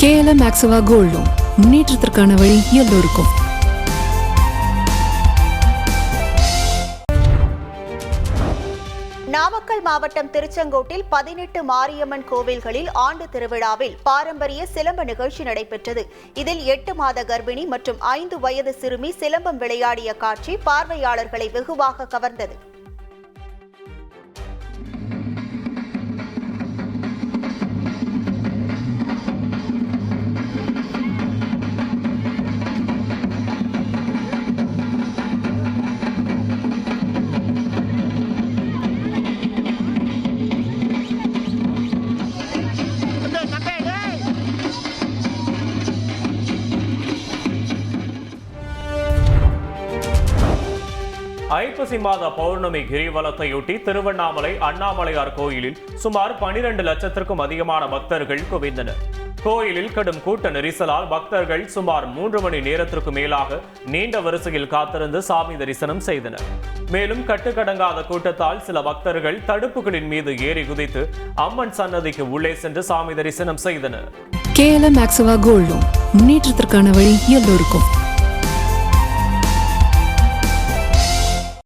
KLM ஆக்சுவா gold முன்னேற்றத்திற்கான வழி எல்லோருக்கும். நாமக்கல் மாவட்டம் திருச்செங்கோட்டில் பதினெட்டு மாரியம்மன் கோவில்களில் ஆண்டு திருவிழாவில் பாரம்பரிய சிலம்ப நிகழ்ச்சி நடைபெற்றது. இதில் எட்டு மாத கர்ப்பிணி மற்றும் ஐந்து வயது சிறுமி சிலம்பம் விளையாடிய காட்சி பார்வையாளர்களை வெகுவாக கவர்ந்தது. ஐப்பசி மாத பௌர்ணமி கிரிவலத்தையொட்டி திருவண்ணாமலை அண்ணாமலையார் கோயிலில் சுமார் 12 லட்சத்திற்கும் அதிகமான பக்தர்கள் குவிந்தனர். கோயிலில் கடும் கூட்ட நெரிசலால் பக்தர்கள் சுமார் மூன்று மணி நேரத்திற்கு மேலாக நீண்ட வரிசையில் காத்திருந்து சாமி தரிசனம் செய்தனர். மேலும் கட்டுக்கடங்காத கூட்டத்தால் சில பக்தர்கள் தடுப்புகளின் மீது ஏறி குதித்து அம்மன் சன்னதிக்கு உள்ளே சென்று சாமி தரிசனம் செய்தனர். கேஎல்எம் முன்னேற்றத்திற்கான வழி எல்லோருக்கும்.